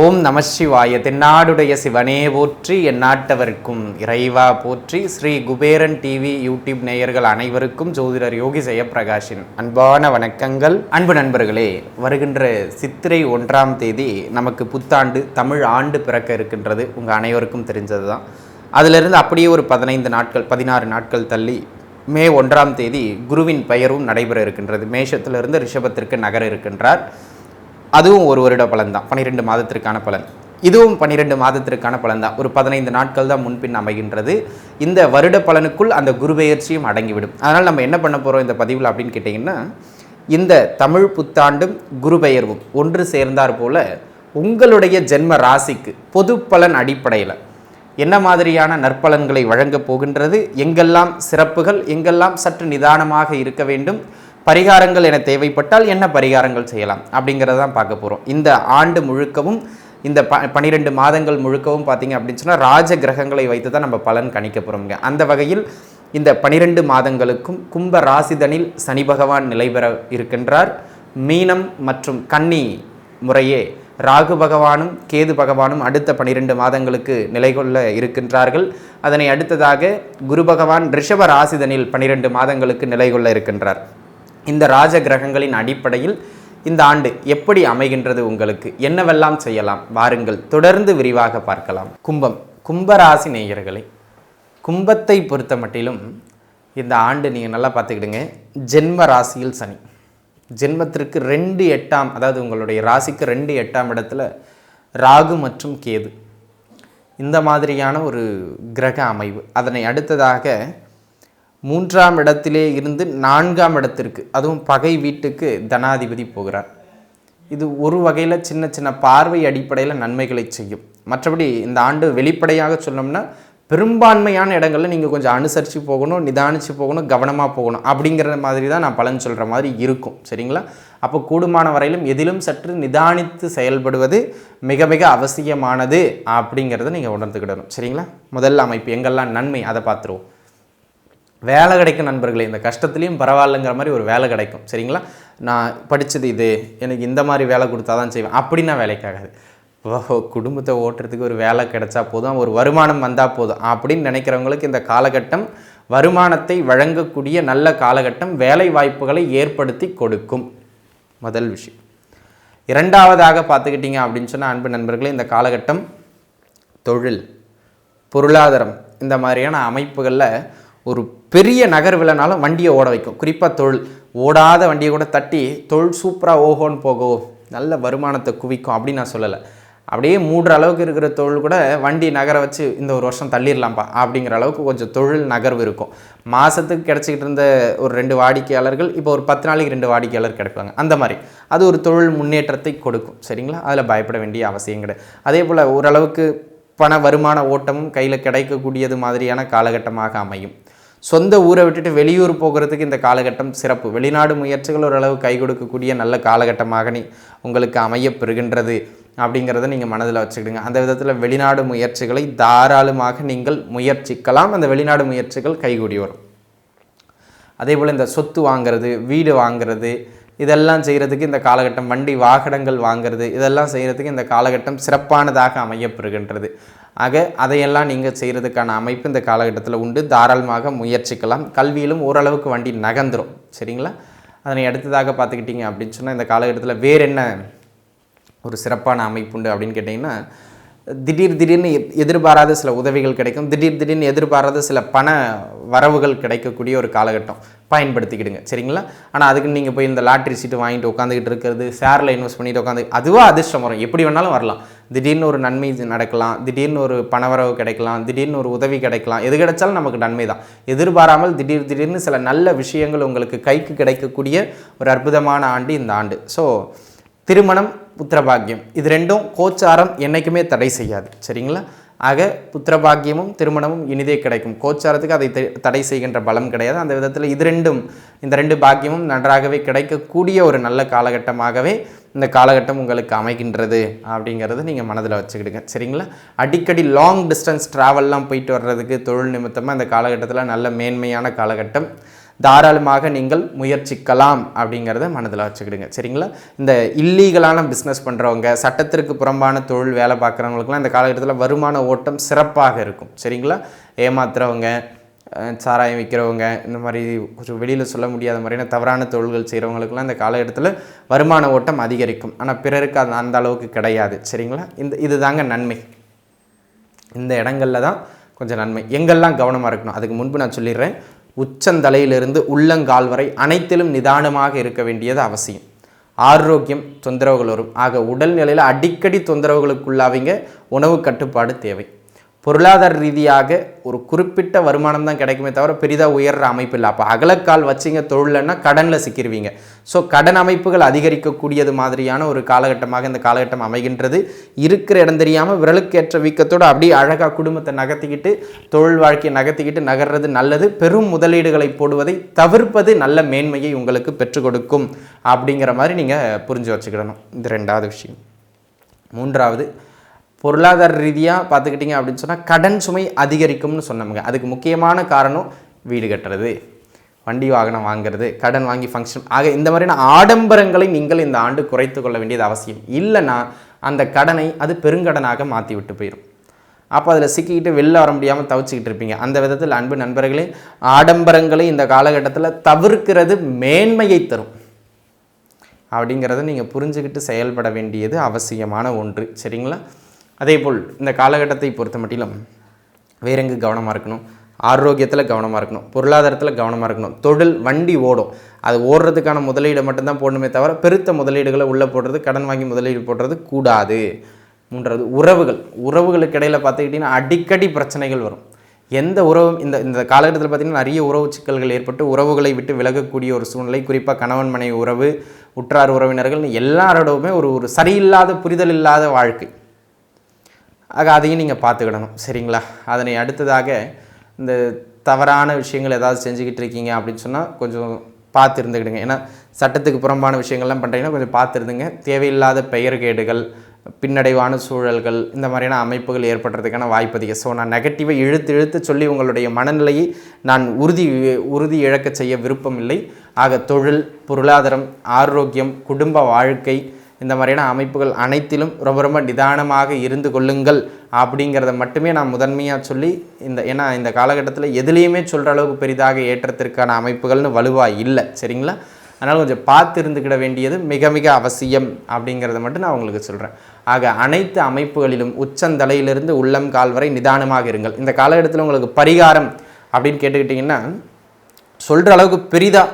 ஓம் நம சிவாய. தென்னாடுடைய சிவனே போற்றி எந்நாட்டவர்க்கும் இறைவா போற்றி. ஸ்ரீ குபேரன் டிவி யூடியூப் நேயர்கள் அனைவருக்கும் ஜோதிடர் யோகி ஜெயப்பிரகாஷின் அன்பான வணக்கங்கள். அன்பு நண்பர்களே வருகின்ற சித்திரை ஒன்றாம் தேதி நமக்கு புத்தாண்டு தமிழ் ஆண்டு பிறக்க இருக்கின்றது. உங்கள் அனைவருக்கும் தெரிஞ்சது தான் அதிலிருந்து அப்படியே ஒரு பதினைந்து நாட்கள் பதினாறு நாட்கள் தள்ளி மே ஒன்றாம் தேதி குருவின் பெயரும் நடைபெற இருக்கின்றது. மேஷத்திலிருந்து ரிஷபத்திற்கு நகர இருக்கின்றார். அதுவும் ஒரு வருட பலன் தான் பன்னிரெண்டு மாதத்திற்கான பலன். இதுவும் பன்னிரெண்டு மாதத்திற்கான பலன் தான் ஒரு பதினைந்து நாட்கள் தான் முன்பின் அமைகின்றது. இந்த வருட பலனுக்குள் அந்த குருபெயர்ச்சியும் அடங்கிவிடும். அதனால் நம்ம என்ன பண்ண போகிறோம் இந்த பதிவில் அப்படின்னு கேட்டிங்கன்னா இந்த தமிழ் புத்தாண்டும் குருபெயர்வும் ஒன்று சேர்ந்தார் போல உங்களுடைய ஜென்ம ராசிக்கு பொது பலன் அடிப்படையில் என்ன மாதிரியான நற்பலன்களை வழங்கப் போகின்றது? எங்கெல்லாம் சிறப்புகள் எங்கெல்லாம் சற்று நிதானமாக இருக்க வேண்டும்? பரிகாரங்கள் என தேவைப்பட்டால் என்ன பரிகாரங்கள் செய்யலாம்? அப்படிங்கிறத தான் பார்க்க போகிறோம் இந்த ஆண்டு முழுக்கவும் இந்த ப பனிரெண்டு மாதங்கள் முழுக்கவும் பார்த்தீங்க அப்படின்னு சொன்னால் ராஜ கிரகங்களை வைத்து தான் நம்ம பலன் கணிக்க போகிறோம்ங்க அந்த வகையில் இந்த பனிரெண்டு மாதங்களுக்கும் கும்ப ராசிதனில் சனி பகவான் நிலை பெற இருக்கின்றார். மீனம் மற்றும் கன்னி முறையே ராகு பகவானும் கேது பகவானும் அடுத்த பனிரெண்டு மாதங்களுக்கு நிலை கொள்ள இருக்கின்றார்கள். அதனை அடுத்ததாக குரு பகவான் ரிஷப ராசிதனில் பனிரெண்டு மாதங்களுக்கு நிலை கொள்ள இருக்கின்றார். இந்த ராஜ கிரகங்களின் அடிப்படையில் இந்த ஆண்டு எப்படி அமைகின்றது உங்களுக்கு? என்னவெல்லாம் செய்யலாம்? வாருங்கள் தொடர்ந்து விரிவாக பார்க்கலாம். கும்பம் கும்பராசி நேயர்களை கும்பத்தை பொறுத்த மட்டிலும் இந்த ஆண்டு நீங்கள் நல்லா பார்த்துக்கிடுங்க. ஜென்ம ராசியில் சனி. ஜென்மத்திற்கு ரெண்டு எட்டாம் அதாவது உங்களுடைய ராசிக்கு ரெண்டு எட்டாம் இடத்துல ராகு மற்றும் கேது. இந்த மாதிரியான ஒரு கிரக அமைவு. அதனை அடுத்ததாக மூன்றாம் இடத்திலே இருந்து நான்காம் இடத்திற்கு அதுவும் பகை வீட்டுக்கு தனாதிபதி போகிறார். இது ஒரு வகையில் சின்ன சின்ன பார்வை அடிப்படையில் நன்மைகளை செய்யும். மற்றபடி இந்த ஆண்டு வெளிப்படையாக சொன்னோம்னா பெரும்பான்மையான இடங்களில் நீங்கள் கொஞ்சம் அனுசரித்து போகணும் நிதானித்து போகணும் கவனமாக போகணும் அப்படிங்கிற மாதிரி தான் நான் பலன் சொல்கிற மாதிரி இருக்கும். சரிங்களா? அப்போ கூடுமான வரையிலும் எதிலும் சற்று நிதானித்து செயல்படுவது மிக மிக அவசியமானது அப்படிங்கிறத நீங்கள் உணர்ந்துக்கிடணும். சரிங்களா? முதல் அமைப்பு எங்கெல்லாம் நன்மை அதை பார்த்துருவோம். வேலை கிடைக்கும் நண்பர்களே இந்த கஷ்டத்துலேயும் பரவாயில்லைங்கிற மாதிரி ஒரு வேலை கிடைக்கும். சரிங்களா? நான் படித்தது இது எனக்கு இந்த மாதிரி வேலை கொடுத்தா தான் செய்வேன். அப்படின்னா வேலைக்காகாது குடும்பத்தை ஓட்டுறதுக்கு ஒரு வேலை கிடைச்சா போதும் ஒரு வருமானம் வந்தால் போதும். அப்படின்னு நினைக்கிறவங்களுக்கு இந்த காலகட்டம் வருமானத்தை வழங்கக்கூடிய நல்ல காலகட்டம் வேலை வாய்ப்புகளை ஏற்படுத்தி கொடுக்கும். முதல் விஷயம். இரண்டாவதாக பார்த்துக்கிட்டிங்க அப்படின்னு சொன்னால் அன்பு நண்பர்களே இந்த காலகட்டம் தொழில் பொருளாதாரம் இந்த மாதிரியான அமைப்புகளில் ஒரு பெரிய நகர்வில்னாலும் வண்டியை ஓட வைக்கும். குறிப்பாக தொழில் ஓடாத வண்டியை கூட தட்டி தொழில் சூப்பராக ஓஹோன்னு போகும் நல்ல வருமானத்தை குவிக்கும் அப்படின்னு நான் சொல்லலை. அப்படியே மூடுற அளவுக்கு இருக்கிற தொழில் கூட வண்டி நகர வச்சு இந்த ஒரு வருஷம் தள்ளிடலாம்ப்பா அப்படிங்கிற அளவுக்கு கொஞ்சம் தொழில் நகர்வு இருக்கும். மாதத்துக்கு கிடச்சிக்கிட்டு இருந்த ஒரு ரெண்டு வாடிக்கையாளர்கள் இப்போ ஒரு பத்து நாளைக்கு ரெண்டு வாடிக்கையாளர் கிடைப்பாங்க. அந்த மாதிரி. அது ஒரு தொழில் முன்னேற்றத்தை கொடுக்கும். சரிங்களா? அதில் பயப்பட வேண்டிய அவசியம் கிடையாது. அதே போல் ஓரளவுக்கு பண வருமான ஓட்டமும் கையில் கிடைக்கக்கூடியது மாதிரியான காலகட்டமாக அமையும். சொந்த ஊரை விட்டுட்டு வெளியூர் போகிறதுக்கு இந்த காலகட்டம் சிறப்பு. வெளிநாடு முயற்சிகள் ஓரளவு கை கொடுக்கக்கூடிய நல்ல காலகட்டமாக நீ உங்களுக்கு அமையப்பெறுகின்றது அப்படிங்கிறத நீங்கள் மனதில் வச்சுக்கிடுங்க. அந்த விதத்தில் வெளிநாடு முயற்சிகளை தாராளமாக நீங்கள் முயற்சிக்கலாம். அந்த வெளிநாடு முயற்சிகள் கைகூடி வரும். அதே போல் இந்த சொத்து வாங்கிறது வீடு வாங்கிறது இதெல்லாம் செய்கிறதுக்கு இந்த காலகட்டம் வண்டி வாகனங்கள் வாங்கிறது இதெல்லாம் செய்கிறதுக்கு இந்த காலகட்டம் சிறப்பானதாக அமையப்பெறுகின்றது. ஆக அதையெல்லாம் நீங்கள் செய்கிறதுக்கான அமைப்பு இந்த காலகட்டத்தில் உண்டு. தாராளமாக முயற்சிக்கலாம். கல்வியிலும் ஓரளவுக்கு வண்டி நகர்ந்துடும் சரிங்களா? அதனை அடுத்ததாக பார்த்துக்கிட்டிங்க அப்படின்னு சொன்னால் இந்த காலகட்டத்தில் வேறு என்ன ஒரு சிறப்பான அமைப்பு உண்டு அப்படின்னு கேட்டிங்கன்னா திடீர் திடீர்னு எதிர்பாராத சில உதவிகள் கிடைக்கும். திடீர் திடீர்னு எதிர்பாராத சில பண வரவுகள் கிடைக்கக்கூடிய ஒரு காலகட்டம். பயன்படுத்திக்கிடுங்க. சரிங்களா? ஆனால் அதுக்கு நீங்கள் போய் இந்த லாட்ரி சீட்டு வாங்கிட்டு உட்காந்துக்கிட்டு இருக்கிறது ஷேரில் இன்வெஸ்ட் பண்ணிட்டு உட்காந்து அதுவாக அதிர்ஷ்டம் வரும். எப்படி வேணாலும் வரலாம். திடீர்னு ஒரு நன்மை நடக்கலாம் திடீர்னு ஒரு பணவரவு கிடைக்கலாம் திடீர்னு ஒரு உதவி கிடைக்கலாம் எது கிடைச்சாலும் நமக்கு நன்மை தான். எதிர்பாராமல் திடீர் திடீர்னு சில நல்ல விஷயங்கள் உங்களுக்கு கைக்கு கிடைக்கக்கூடிய ஒரு அற்புதமான ஆண்டு இந்த ஆண்டு. ஸோ திருமணம் புத்திரபாக்கியம் இது ரெண்டும் கோச்சாரம் என்றைக்குமே தடை செய்யாது. சரிங்களா? ஆக புத்திரபாக்கியமும் திருமணமும் இனிதே கிடைக்கும். கோச்சாரத்துக்கு அதை தடை செய்கின்ற பலம் கிடையாது. அந்த விதத்தில் இது ரெண்டும் இந்த ரெண்டு பாக்கியமும் நன்றாகவே கிடைக்கக்கூடிய ஒரு நல்ல காலகட்டமாகவே இந்த காலகட்டம் உங்களுக்கு அமைகின்றது அப்படிங்கிறத நீங்கள் மனதில் வச்சுக்கிடுங்க. சரிங்களா? அடிக்கடி லாங் டிஸ்டன்ஸ் ட்ராவல்லாம் போயிட்டு வர்றதுக்கு தொழில் நிமித்தமாக இந்த காலகட்டத்தில் நல்ல மேன்மையான காலகட்டம். தாராளமாக நீங்கள் முயற்சிக்கலாம் அப்படிங்கிறத மனதில் வச்சுக்கிடுங்க. சரிங்களா? இந்த இல்லீகலான பிஸ்னஸ் பண்ணுறவங்க சட்டத்திற்கு புறம்பான தொழில் வேலை பார்க்குறவங்களுக்குலாம் இந்த காலகட்டத்தில் வருமான ஓட்டம் சிறப்பாக இருக்கும். சரிங்களா? ஏமாத்துறவங்க சாராயம் விற்கிறவங்க இந்த மாதிரி கொஞ்சம் வெளியில் சொல்ல முடியாத மாதிரியான தவறான தொழில்கள் செய்கிறவங்களுக்குலாம் இந்த காலகட்டத்தில் வருமான ஓட்டம் அதிகரிக்கும். ஆனால் பிறருக்கு அது அந்த அளவுக்கு கிடையாது. சரிங்களா? இந்த இதுதாங்க நன்மை. இந்த இடங்கள்ல தான் கொஞ்சம் நன்மை. எங்கெல்லாம் கவனமாக இருக்கணும்? அதுக்கு முன்பு நான் சொல்லிடுறேன். உச்சந்தலையிலிருந்து உள்ளங்கால் வரை அனைத்திலும் நிதானமாக இருக்க வேண்டியது அவசியம். ஆரோக்கியம் தொந்தரவுகள் வரும். ஆக உடல்நிலையில் அடிக்கடி தொந்தரவுகளுக்குள்ளாவீங்க. உணவு கட்டுப்பாடு தேவை. பொருளாதார ரீதியாக ஒரு குறிப்பிட்ட வருமானம் தான் கிடைக்குமே தவிர பெரிதாக உயர்ற அமைப்பு இல்லை. அப்போ அகலக்கால் வச்சிங்க தொழிலன்னா கடனில் சிக்கிருவீங்க. ஸோ கடன் அமைப்புகள் அதிகரிக்கக்கூடியது மாதிரியான ஒரு காலகட்டமாக இந்த காலகட்டம் அமைகின்றது. இருக்கிற இடம் தெரியாமல் விரலுக்கேற்ற வீக்கத்தோடு அப்படியே அழகாக குடும்பத்தை நகர்த்திக்கிட்டு தொழில் வாழ்க்கையை நகர்த்திக்கிட்டு நகர்றது நல்லது. பெரும் முதலீடுகளை போடுவதை தவிர்ப்பது நல்ல மேன்மையை உங்களுக்கு பெற்றுக் கொடுக்கும். அப்படிங்கிற மாதிரி நீங்கள் புரிஞ்சு வச்சுக்கிடணும். இது ரெண்டாவது விஷயம். மூன்றாவது பொருளாதார ரீதியாக பார்த்துக்கிட்டிங்க அப்படின்னு சொன்னால் கடன் சுமை அதிகரிக்கும்னு சொன்னோமுங்க அதுக்கு முக்கியமான காரணம் வீடு கட்டுறது. வண்டி வாகனம் வாங்குறது கடன் வாங்கி ஃபங்க்ஷன் ஆக இந்த மாதிரியான ஆடம்பரங்களை நீங்கள் இந்த ஆண்டு குறைத்து கொள்ள வேண்டியது அவசியம். இல்லைன்னா அந்த கடனை அது பெருங்கடனாக மாற்றி விட்டு போயிடும் அப்போ அதில் சிக்கிக்கிட்டு வெளில வர முடியாமல் தவிச்சிக்கிட்டு இருப்பீங்க. அந்த விதத்தில் அன்பு நண்பர்களே ஆடம்பரங்களை இந்த காலகட்டத்தில் தவிர்க்கிறது மேன்மையை தரும். அப்படிங்கிறத நீங்கள் புரிஞ்சுக்கிட்டு செயல்பட வேண்டியது அவசியமான ஒன்று. சரிங்களா? அதேபோல் இந்த காலகட்டத்தை பொறுத்த மட்டிலும் வேறெங்கு கவனமாக இருக்கணும்? ஆரோக்கியத்தில் கவனமாக இருக்கணும். பொருளாதாரத்தில் கவனமாக இருக்கணும். தொழில் வண்டி ஓடும். அது ஓடுறதுக்கான முதலீடை மட்டும்தான் போடணுமே தவிர பெருத்த முதலீடுகளை உள்ளே போடுறது கடன் வாங்கி முதலீடு போடுறது கூடாது. மூன்றாவது உறவுகள். உறவுகளுக்கு இடையில் பார்த்துக்கிட்டிங்கன்னா அடிக்கடி பிரச்சனைகள் வரும். எந்த உறவும் இந்த இந்த காலகட்டத்தில் பார்த்திங்கன்னா நிறைய உறவு சிக்கல்கள் ஏற்பட்டு உறவுகளை விட்டு விலகக்கூடிய ஒரு சூழ்நிலை குறிப்பாக கணவன் மனைவி உறவு உற்றார் உறவினர்கள் எல்லாரோடவுமே ஒரு ஒரு சரியில்லாத புரிதல் இல்லாத வாழ்க்கை. ஆக அதையும் நீங்கள் பார்த்துக்கிடணும். சரிங்களா? அதனை அடுத்ததாக இந்த தவறான விஷயங்கள் ஏதாவது செஞ்சுக்கிட்டு இருக்கீங்க அப்படின்னு சொன்னால் கொஞ்சம் பார்த்து இருந்துக்கிடுங்க ஏன்னா சட்டத்துக்கு புறம்பான விஷயங்கள்லாம் பண்ணுறீங்கன்னா கொஞ்சம் பார்த்துருந்துங்க. தேவையில்லாத பெயர்கேடுகள் பின்னடைவான சூழல்கள் இந்த மாதிரியான அமைப்புகள் ஏற்படுறதுக்கான வாய்ப்பு அதிகம். ஸோ நான் நெகட்டிவை இழுத்து இழுத்து சொல்லி உங்களுடைய மனநிலையை நான் உறுதி உறுதி இழக்க செய்ய விருப்பம் இல்லை ஆக தொழில் பொருளாதாரம் ஆரோக்கியம் குடும்ப வாழ்க்கை இந்த மாதிரியான அமைப்புகள் அனைத்திலும் ரொம்ப ரொம்ப நிதானமாக இருந்து கொள்ளுங்கள் அப்படிங்கிறத மட்டுமே நான் முதன்மையாக சொல்லி இந்த ஏன்னா இந்த காலகட்டத்தில் எதுலேயுமே சொல்கிற அளவுக்கு பெரிதாக ஏற்றத்திற்கான அமைப்புகள்னு வலுவாக இல்லை சரிங்களா? அதனால் கொஞ்சம் பார்த்து இருந்துக்கிட வேண்டியது மிக மிக அவசியம் அப்படிங்கிறத மட்டும் நான் உங்களுக்கு சொல்கிறேன் ஆக அனைத்து அமைப்புகளிலும் உச்சந்தலையிலிருந்து உள்ளம் கால் வரை நிதானமாக இருங்கள். இந்த காலகட்டத்தில் உங்களுக்கு பரிகாரம் அப்படின்னு கேட்டுக்கிட்டிங்கன்னா சொல்கிற அளவுக்கு பெரிதாக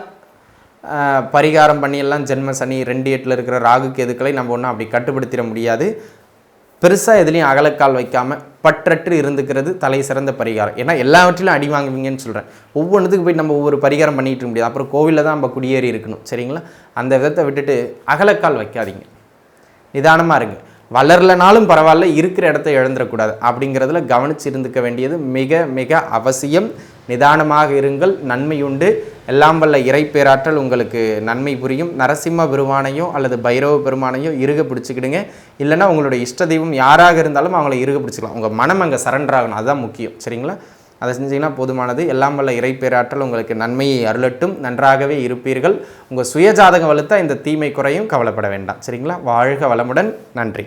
பரிகாரம் பண்ணியெல்லாம் ஜென்ம சனி ரெண்டு எட்டில் இருக்கிற ராகு கேதுக்களை நம்ம ஒன்றும் அப்படி கட்டுப்படுத்திட முடியாது. பெருசாக எதுலேயும் அகலக்கால் வைக்காமல் பற்றற்று இருந்துக்கிறது தலை சிறந்த பரிகாரம். ஏன்னா எல்லாவற்றிலும் அடி வாங்குவீங்கன்னு சொல்கிறேன் ஒவ்வொன்றுத்துக்கு போய் நம்ம ஒவ்வொரு பரிகாரம் பண்ணிகிட்டு இருக்க முடியாது. அப்புறம் கோவிலில் தான் நம்ம குடியேறி இருக்கணும். சரிங்களா? அந்த விதத்தை விட்டுட்டு அகலக்கால் வைக்காதீங்க. நிதானமாக இருங்க. வளரலனாலும் பரவாயில்ல இருக்கிற இடத்த இழந்துடக்கூடாது. அப்படிங்கிறதுல கவனிச்சு இருந்துக்க வேண்டியது மிக மிக அவசியம். நிதானமாக இருங்கள் நன்மையுண்டு. எல்லாம் வல்ல இறை பேராற்றல் உங்களுக்கு நன்மை புரியும். நரசிம்ம பெருமானையோ அல்லது பைரவ பெருமானையோ இறுக பிடிச்சிக்கிடுங்க. இல்லைன்னா உங்களுடைய இஷ்ட தெய்வம் யாராக இருந்தாலும் அவங்கள இறுக பிடிச்சிக்கலாம். உங்கள் மனம் அங்கே சரண்டர் ஆகணும். அதுதான் முக்கியம். சரிங்களா? அதை செஞ்சீங்கன்னா போதுமானது. எல்லாம் வல்ல இறை பேராற்றல் உங்களுக்கு நன்மையை அருளட்டும். நன்றாகவே இருப்பீர்கள். உங்கள் சுயஜாதகம் வலுத்தா இந்த தீமை குறையும். கவலைப்பட வேண்டாம். சரிங்களா? வாழ்க வளமுடன். நன்றி.